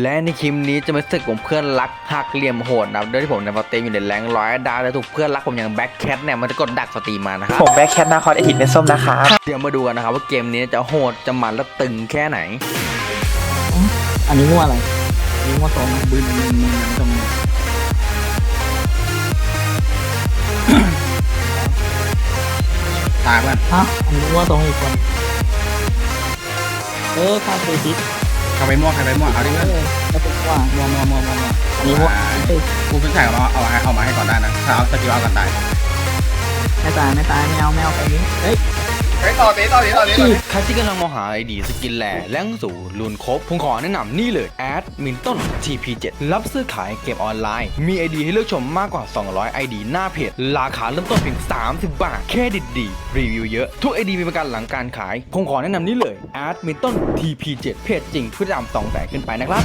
และในคลิปนี้จะมาศึกผมเพื่อนรักหักเหลี่ยมโหดนะครับโดยที่ผมในยมาเต็มอยู่ในแรงร้อยดาวแล้วถูกเพื่อนรักผมอย่างแบ็คแคทเนี่ยมันจะกดดักสตรีมมานะครับผมแบ็คแคทนาคอนเอทินเป็นส้มนะครับเดี๋ยวมาดูกันนะครับว่าเกมนี้จะโหดจะมันและตึงแค่ไหน อันนี้มั่วอะไรอันนี้มั่วตรงบึนบึนบึนตรงตายป่ะฮะอันนี้มั่วตรงอีกคนเออข้าเคยคิด เข้าไปมั่วใครไปมั่วเอาดิเอเพื่อนอแล้วเป็นว่ามั่วมั่วมั่วมั่วมั่วอันนี้มั่วเอ้ยกูเพิ่งใส่เอามาเอามาเอามาให้ก่อนได้นะถ้าเอาสกิลเอากันตายไม่ตายไม่ตายไม่เอาไม่เอาไปนี้เฮ้ย ไปต่อตีต่อตีต่อตีใครที่กำลังมองหาไอดีสกินแหล่แรงสูรุนครบผมขอแนะนำนี่เลยแอดมินต้น TP7 รับซื้อขายเกมออนไลน์ มีไอดีให้เลือกชมมากกว่า 200ไอดีหน้าเพจ ราคาเริ่มต้นเพียง 30 บาทแค่ดิดดี รีวิวเยอะ ทุกไอดีมีประกันหลังการขาย ผมขอแนะนำนี่เลยแอดมินต้น TP7 เพจจริงผู้ติดตาม2แสนขึ้นไปนะครับ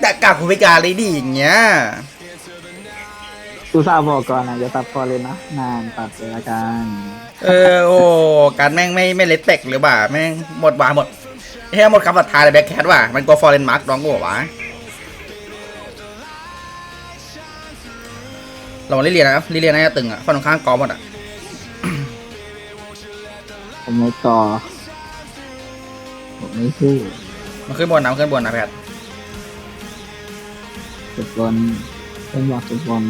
แต่กากคุณพิการเลยดิอย่างเงี้ยกูทราบบอกก่อนนะอย่าตัดพอเลยนะงานตัดเลยละกันเออโอ้การแม่งไม่ไม่เลตเต็กหรือบ่าแม่งหมดวาหมดแค่หมดคำศรัทธาเลยแบ็คแคทว่ะมันก็ฟอร์เรนมาร์กน้องกูบอกวะเราลิเลียนะลิเลียน่าจะตึงอะฝั่งข้างกอหมดอะผมไม่ต่อผมไม่สู้มันขึ้นบนนะมันขึ้นบนนะแพท ฟุตบอลเล่นบอลฟุตบอล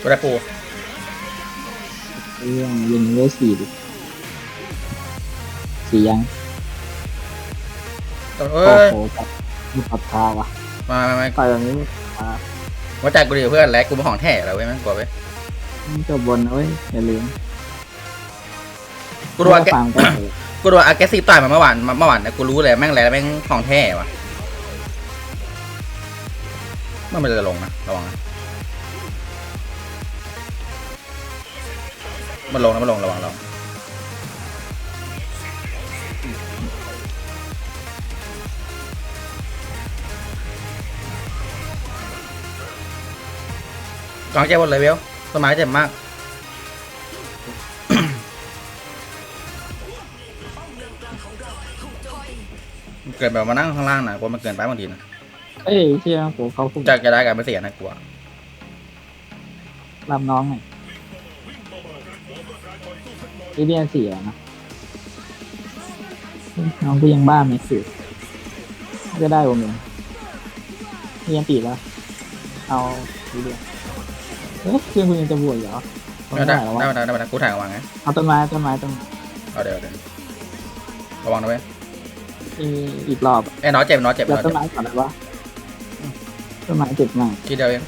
กูได้ปู เรื่องยิงได้สี่ดิสี่ยังเอ้โอ้ย โหกับมีปัดพาว่ะมามามาต่อยแบบนี้มาว่าใจกูดีกว่าเพื่อนแลกกูเป็นของแท้แล้วเว้ยแม่งกลัวเว้ยจบบนนะเว้ยอย่าลืมกูดูอาแกฟาร์มกั กูโดูอาแกซีต่อยมาเมื่อวานเมื่อวานกูรู้เลยแม่งแลแม่งของแท้วะมันมันจะลงนะระวังนะมันลงนะมันลงระวังระวังกองแจ้บนเลยเวลต้นไม้เจ็บมาก เกิดแบบมานั่งข้างล่างนะกลัวมันเกินไปบางทีนะเอ้ยเชื่อผมเขาคุมจะจะได้กันไม่เสียนะกลัวรับน้องไงที่เรียนเสียนะน้องกูยังบ้าไม่สิก็ได้ผมเองเรียนปีแล้ว เอาทีเดียวเอ๊ะเพื่อนคุณยังจะบวชเหรอต้องได้ได้ได้แล้ววะได้ได้ได้กูถ่ายออกมาไงเอาต้นไม้ต้นไม้ต้นไม้เอาเดี๋ยวเดี๋ยวระวังนะเว้ย อีอีกรอบไอ้น้อยเจ็บน้อยเจ็บแล้วน้อยต้เจ็นบไม้ก่อนเลยวะต้นไม้เจ็บมากทีเดียวเอง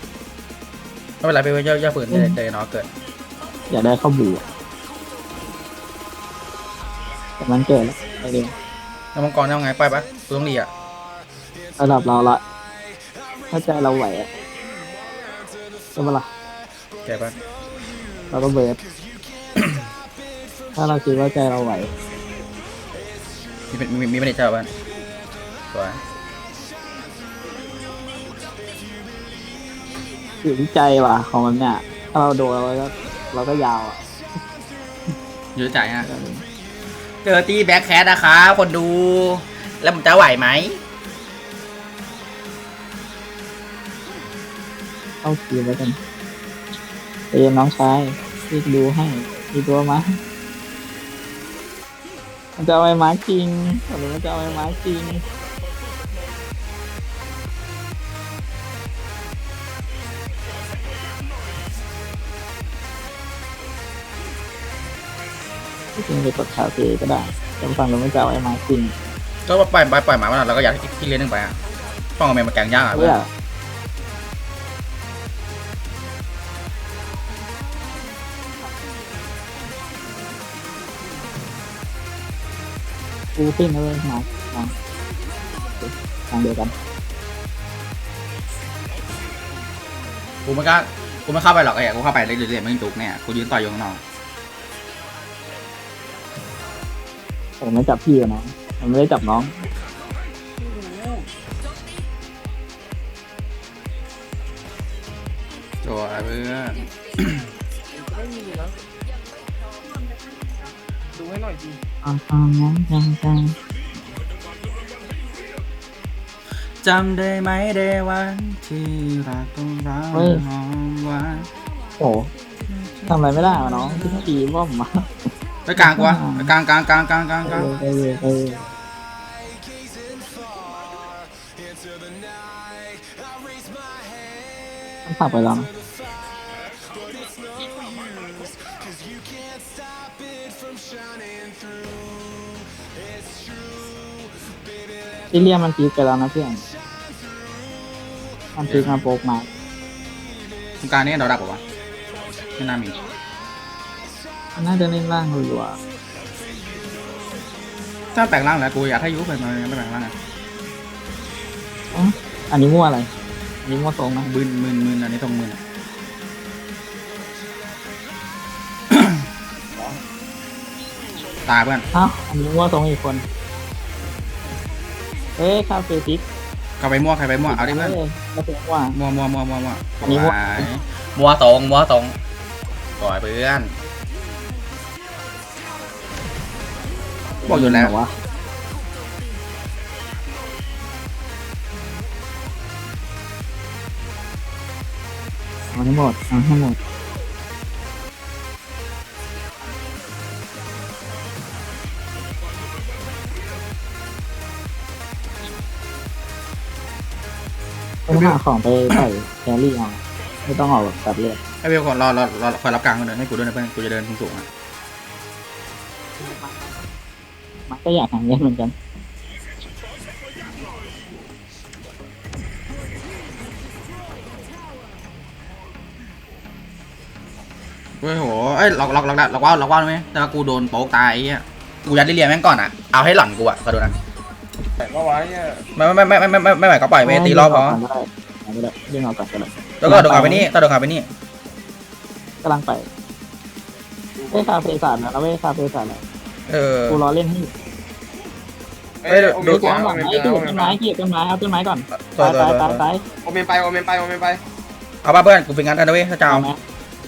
ไม่เป็นไรไปเว้ยย่าย่าฝืนอืมเจอน้อยเกิดอยากได้เข้าบูอะแต่มันเกิดแล้วไปเรียนแล้วมังกรยังไงไปปะกูต้องรีอะระดับเราละถ้าใจเราไหวอะใช่ปะล่ะเจ็บปะเราก็เบิร์ด ถ้าเราคิดว่าใจเราไหว มีเป็นมีมีไม่ได้เจ้าบ้านสวยอยู่ที่ใจว่ะ ของมันเนี่ยถ้าเราโดนเราก็เราก็ยาวอะเยอะใจฮะเจอตีแบ็คแคทนะคะคนดู แล้วผมจะไหวไหมเข้าทีมแล้วกันเรียนน้องชายพี่ดูให้มีตัวมา มันจะเอาไอ้มาจริงหรือมันจะเอาไอ้มาจริงที่จริงไปกดคาเฟ่ก็ได้แต่ฟังดูมันจะเอาไอ้มาจริงก็ปล่อยปล่อยปล่อยหมามาแล้วเราก็อยากที่เลี้ยงหนึ่งไปอะต้องเอาแมวมาแกงย่างอะเพื่อ กูปิ้งเลยมามาทางเดียวกันกูไม่กล้ากูไม่เข้าไปหรอกไอ้กูเข้าไปเรื่อยๆไม่จุกเนี่ยกูยืนต่อยอยู่ข้างนอกผมไม่จับพี่กับน้องผมไม่ได้จับน้องโจ้เพื่อนดูให้หน่อยดี อ่าอ่างั้นจังจังจำได้ไหมเดวันที่รักต้องรักหอมหวานโอ้ทำอะไรไม่ได้วะน้องพี่ตีว่าผมมาไปกลางกูวะไปกลางกลางกลางกลางกลางกลางเออเออ มันสับไปแล้วนะ ที่เรียกมันพีกไปแล้วนะเพื่อน มันพีกมาโปกมาตรงกลางนี่เราดักปะวะไม่น่ามีมันน่าจะเล่นล่างรัวถ้าแปลงร่างแล้วกูอยากให้ยุบไปมันยังไม่แปลงร่างอะๆอ๋ออันนี้มั่วอะไร อันนี้มั่วทรงนะ มึนมึนมึนอันนี้ตรงมึนอะ ตายเพื่อนอ้าวอันนี้มั่วทรงอีกคน เอ้ยคาเฟ่ติ๊กเข้าไปมั่วใครไปมั่วเอาดิเพื่อนมาถึงว่า มั่วมั่วมั่วมั่วมั่วอันนี้มั่วมั่วตรงมั่วตรงก่อยเพื่อน บอกอยู่แล้ว วะเอาให้หมดเอาให้หมด ต้องหาของไปใส่แครี่เอาไม่ต้องออกแบบตัดเลือดไอ้เบลก่อนรอรอรอคอยรับกลางกันเดินให้กูด้วยนะเพื่อนกูจะเดินสูงๆอะมันก็อยากหาเงินเหมือนกันเฮ้ยโหเอ้ยล็อกล็อกล็อกล็อกว่าวล็อกว่าวไหมแต่ว่ากูโดนโป๊กตายไอ้เหี้ยกูยัดลิเลียแม่งก่อนอะเอาให้หล่อนกูอะก็ดูนะ แต่ว่าไว้เนี่ยไม่ไม่ไม่ไม่ไม่ไม่ไม่ไหวก็ปล่อยไปตีรอบพอก็ได้ก็ได้เรื่องเอากลับก็ได้แล้วก็โดนกลับไปนี่ก็โดนกลับไปนี่กำลังไปเว้ยคาเฟ่ศาสตร์แล้วเว้ยคาเฟ่ศาสตร์แล้วเออกูรอเล่นให้อยู่เอ้ยโอเมดูนกูไปเอาโอก่อนเมนไอ้ไปเกี่ยวโอเมต้นนไปไม้เกี่ยวต้นไม้เอาต้นไม้ก่อนตัวตายตัวตายตัวตายตายโอเมนไปโอเมนไปโอเมนไปเอาป่ะเพื่อนกูฟิงกันทันนะเว้ยถ้าจะเอาเอาไหม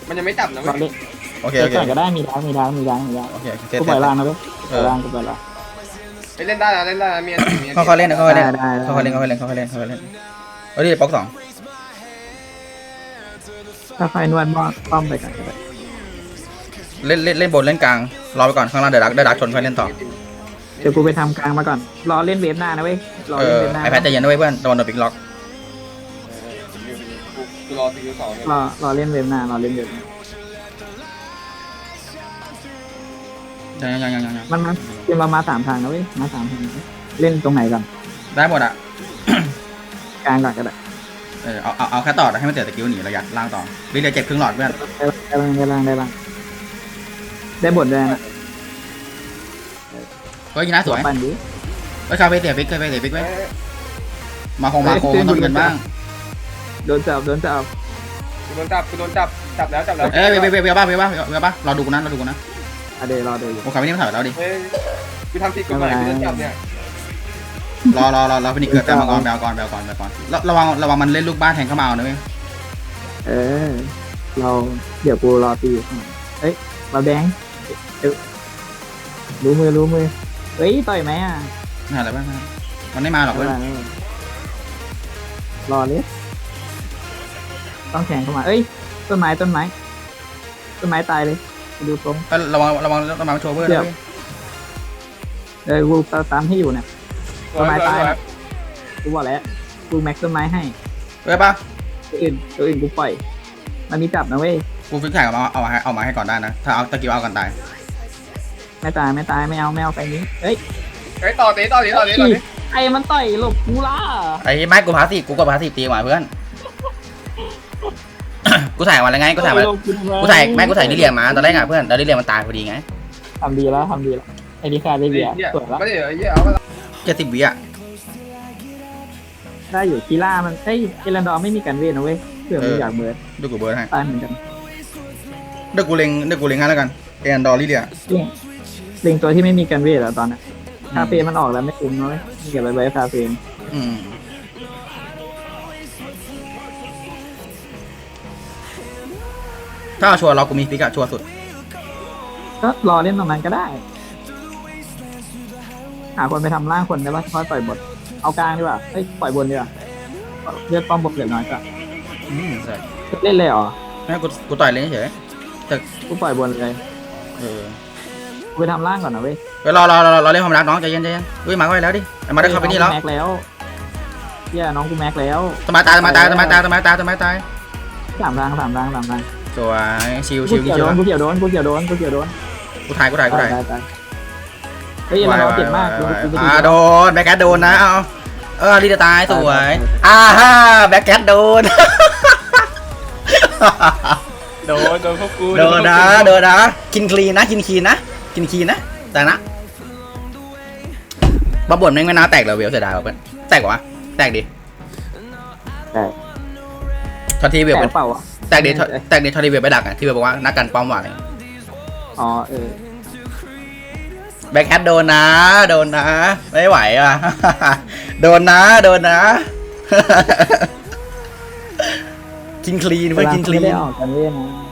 มันยังไม่จับนะรอเว้ยเล่นโอเคเดี๋โอยวเคก่อนก็ได้มีล้างมีล้างมีล้างมีล้างโอเคเสร็จกูปล่อยล่างนะเว้ยปล่อยล่างกูปล่อยล่างไป เล่นได้นะเล่นได้นะเมียนเมียนค่อยๆเล่นนะค่อยๆเล่นได้ได้ได้ ค่อยๆเล่นค่อยๆเล่นค่อยๆเล่นค่อยๆเล่นเอาดิป๊อกสองถ้าไฟนวดมอดป้อมไปก่อนก็ได้เล่นเล่นเล่นบนเล่นกลางรอไปก่อนข้างล่างเดี๋ยวดักเดี๋ยวดักชนค่อยเล่นต่อเดี๋ยวกูไปทำกลางมาก่อน รอเล่นเวฟหน้านะเว้ย รอเอเล่นอเวฟหน้าไอแพทใจเย็นด้วยเพื่อนโดนโดนปิกล็อกกูรอสกิลสองเนี่ยรอรอเล่นเวฟหน้ารอเล่นเวฟหน้า ยังยังยังยังยังมันมาเกมเรามาสามทางนะเว้ยมาสามทางนะเล่นตรงไหนก่อนได้หมดอะ กลางก่อนก็ได้เออเอาเอาเอาแค่ต่อให้มันเตะตะกิ้วหนีระยะล่างต่อลิเลียเจ็บครึ่งหลอดเพื่อนได้บ้างได้บ้างได้บ้างได้บทด้วยนะเฮ้ยชนะสวยปั่นดิเฮ้ยคาเฟ่เตะฟิกเคยไปเตะฟิกไว้เอ้ยมาคงมาโคงมันต้องมีเงินบ้างโดนจับโดนจับกูโดนจับกูโดนจับจับแล้วจับแล้วเอ้ยเวเวเวเวบ้าเวบ้าเวบ้ารอดูกูนะรอดูกูนะ อะเดี๋ยวรอดูอยู่โอ้ขาไม่นี่มันถ่ายแล้วดิ เฮ้ยกูทำผิดกฎหมายกูโดนจับเนี่ยรอรอรอรอฟินิกเกิดแปลมาก่อนแปลก่อนแปลก่อนแปลก่อนระระวังระวังมันเล่นลูกบ้านแทงเข้ามาเอานะเว้ยเออ เราเดี๋ยวกูรอตีอยู่ข้างหลังเอ้ยเราแดงเอ้ยรู้มือรู้มือเฮ้ยต่อยไหมอะน่าอะไรบ้างนะมันไม่มาหรอกไม่เว้ยเป็นไรไม่เป็นไรรอเลยต้องแข่งเข้ามา เอ้ย ต้นไม้ต้นไม้ ต้นไม้ตายเลยไป ดูตรงเอ้ยระวังระวังระวังโชว์เพื่อนนะเว้ยเออกูตามให้อยู่เนี่ยสวยสวยสวยกูบอกแล้วกูแม็กต้นไม้ให้เว้ยป่ะตัวอื่นตัวอื่นกูปล่อย มันมีจับนะเว้ยกูฟิกแข่งเอามาเอามาให้เอามาให้ก่อนได้นะ ถ้าเอาตะกิ้วเอาก่อนตายไม่ตายไม่ตายไม่เอาไม่เอาไปนี้เอ้ยเฮ้ยต่อตีต่อตีต่อตีต่อตีไอ้มันต่อยหลบกูล่ะไอ้ไม้กูพาสีกูก็พาสีตีมาเพื่อน กูถ่ายมาแล้วไงกูถ่ายมาหลบทำไมกูถ่ายแม่กูถ่ายลิเลียมาตอนแรกอะเพื่อนตอนลิเลียมันตายพอดีไงทำดีแล้วทำดีแล้วไอ้อ้นี่ค่าได้เบียร์เหี้ยสวยละไม่ได้เหรอเหี้ยเอาไปละเจ็ดสิบวิอะได้อยู่คีล่ามันเอ้ยเอรันดอร์ไม่มีการเวทนะเว้ยเผื่อมึงอยากเบิร์ดดูกูเบิร์ดให้ตายเหมือนกันเดี๋ยวกูเล็งเดี๋ยวกูเล็งให้แล้วกันเอ็นดอร์ลี่เดียเล่งเล็งตัวที่ไม่มีการเวทแล้วตอนนั้นคาเฟ่มันออกแล้วไม่คุ้มนะเว้ยมีเก็บไว้ไว้คาเฟ่อืม ถ้าเอาชัวร์เรากูมีพิกอะชัวร์สุด ก็รอเล่นตรงนั้นก็ได้ หาคนไปทำร่างคนได้ป่ะค่อยปล่อยบท เอากลางดีกว่าเอ้ยปล่อยบนดีกว่าเลือดป้อมบทเหลือน้อยกว่าอืมใช่เล่นเลยเหรอไม่กูกูต่อยเลยเฉยกูปล่อยบนเลยเออกูไปทำร่างก่อนนะเว้ยเดี๋ยวรอรอรอรอเล่นความรักน้องใจเย็นใจเย็นอุ้ยมาก็ไปแล้วดิมาได้เข้าไปนี่แล้วแม็กแล้วเฮียน้องกูแม็กแล้ว สมาตายสมาตายสมาตายสมาตายสมาตายสามร่างสามร่างสามร่าง สวยชิวกูชิวเกี่ยวชิโดวนกูเกี่ยวโดนกูเกี่ยวโดนกูเกี่ยวโดนกูถ่ายกูถ่ายกูถ่ายตายตายเฮ้ยเราเจ็บมากไหวไหวกูจะอ่าโดนแบ็คแคทโดนนะเอาเออลีจะตายสวยอ่าฮ่าแบ็คแคทโดน โดนโดนพวกกูโดนนะโดนนะกินคลีนนะกินคลีนนะกินคลีนนะแต่นะบ้าบ่นแม่งไม่น่าแตกเลยเวลเสียดายว่ะเพื่อนแตกวะแตกดิแต่ทอทีเวลแต่เป็นเปล่าวะ แตกดิแตกดิทอทีเวลไปดักอะที่เวลบอกว่านักการป้อมหวานอ๋อเออแบ็คแคทโดนนะ โดนนะ ไม่ไหวอะ โดนนะ โดนนะกินคลีนเพื่อนกินคลีไม่ได้นออกกันเล่นนะ